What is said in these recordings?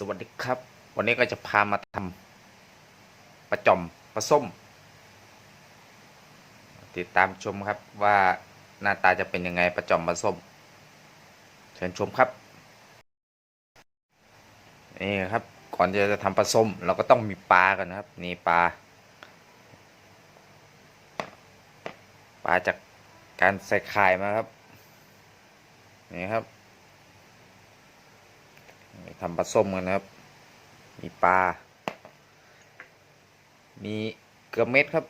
สวัสดีครับ วันนี้ก็จะพามาทำปลาจอมปลาส้ม ติดตามชมครับว่าหน้าตาจะเป็นยังไงปลาจอมปลาส้ม เชิญชมครับนี่ครับก่อนจะทำปลาส้ม เราก็ต้องมีปลากันนะครับ นี่ปลาปลาจากการใส่ไข่มาครับนี่ครับ ทำปลาส้มกันนะครับ มีปลา มีเกลือเม็ดครับ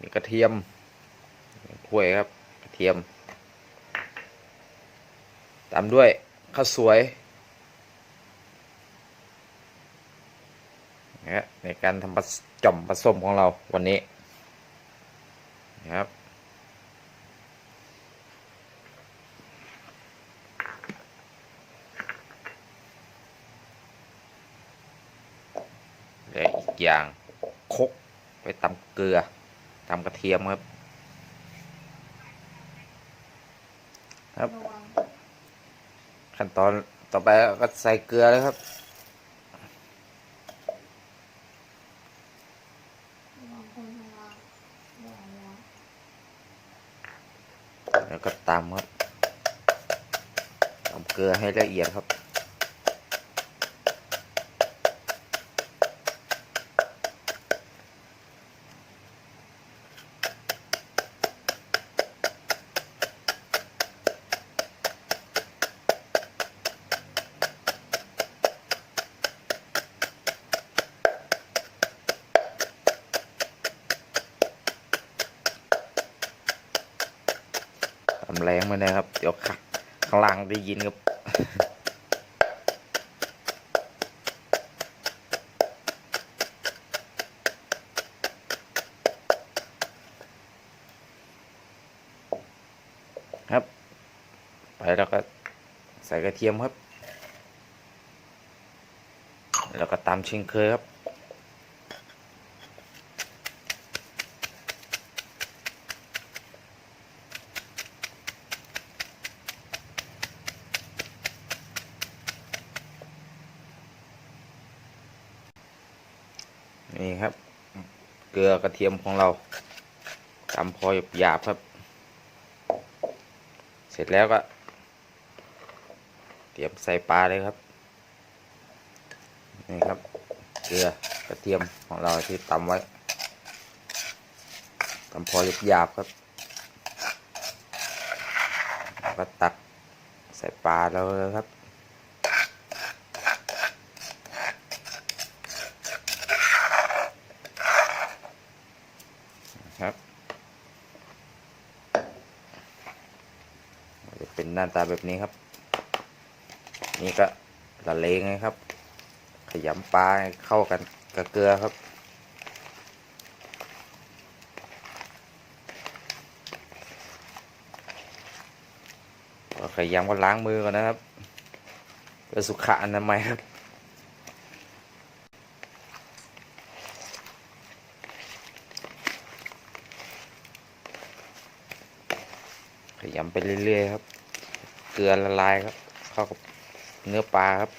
มีกระเทียมถ้วยครับ กระเทียม ตามด้วยข้าวสวยนะในการทำปลาจ่อมปลาส้มของเราวันนี้นะครับ และ อีกอย่างคกไปตำเกลือตำกระเทียมครับ ครับ ขั้นตอนต่อไปก็ใส่เกลือเลยครับแล้วก็ตำครับตำเกลือให้ละเอียดครับำแรงมานะครับ เดี๋ยวข้างข้างล่างได้ยินครับครับ ไปแล้วก็ใส่กระเทียมครับ แล้วก็ตามเชิงเคยครับ นี่ครับ เกลือกระเทียมของเราตำพอหยาบครับ เสร็จแล้วก็ เตรียมใส่ปลาเลยครับ นี่ครับ เกลือกระเทียมของเราที่ตำไว้ตำพอหยาบครับแล้วก็ตักใส่ปลาแล้วเลยครับ เป็นหน้าตาแบบนี้ครับ นี่ก็ละเลงไงครับ ขยำปลาเข้ากันกับเกลือครับขยำก็ล้างมือก่อนนะครับเพื่อสุขอนามัยครับขยำไปเรื่อยๆครับ เกลือละลายครับ เข้ากับเนื้อปลาครับ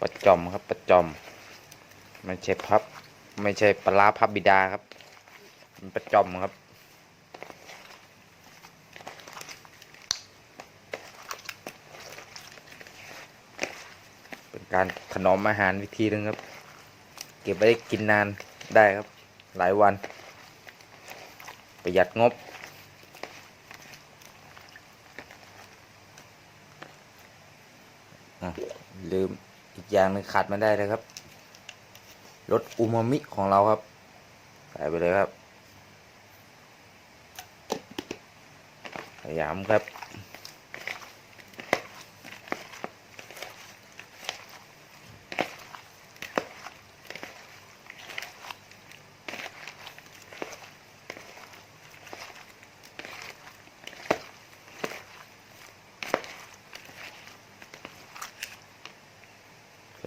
ประจอมครับประจอมไม่ใช่พับ ไม่ใช่ปลาพับบิดาครับ มันประจอมครับ เป็น การถนอมอาหารวิธีหนึงครับ เก็บไว้กินนานได้ครับ หลายวัน ประหยัดงบอะลืมอีกอย่างหนึงขาดไม่ได้เลยครับรสอูมามิของเราครับใส่ไปเลยครับขยำครับ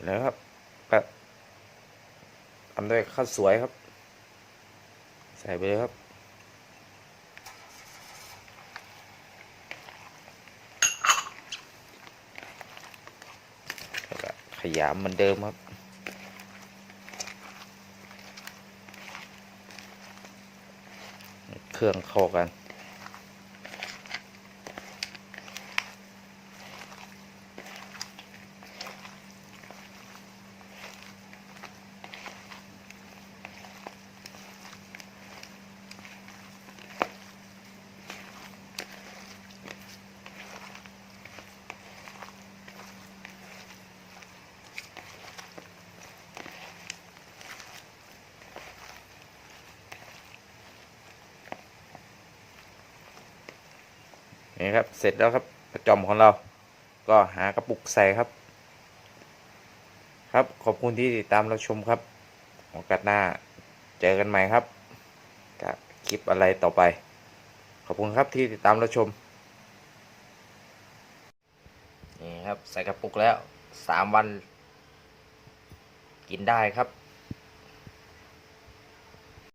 แล้วครับก็ทำด้วยข้าวสวยครับ ใส่ไปเลยครับแล้วก็ขยำเหมือนเดิมครับเครื่องเข้ากัน นี่ครับ เสร็จแล้วครับกระจอมของเรา ก็หากระปุกใส่ครับ ครับขอบคุณที่ติดตามเราชมครับโอกาสหน้าเจอกันใหม่ครับกับคลิปอะไรต่อไป ขอบคุณครับที่ติดตามเราชมนี่ครับใส่กระปุกแล้วสามวัน กินได้ครับ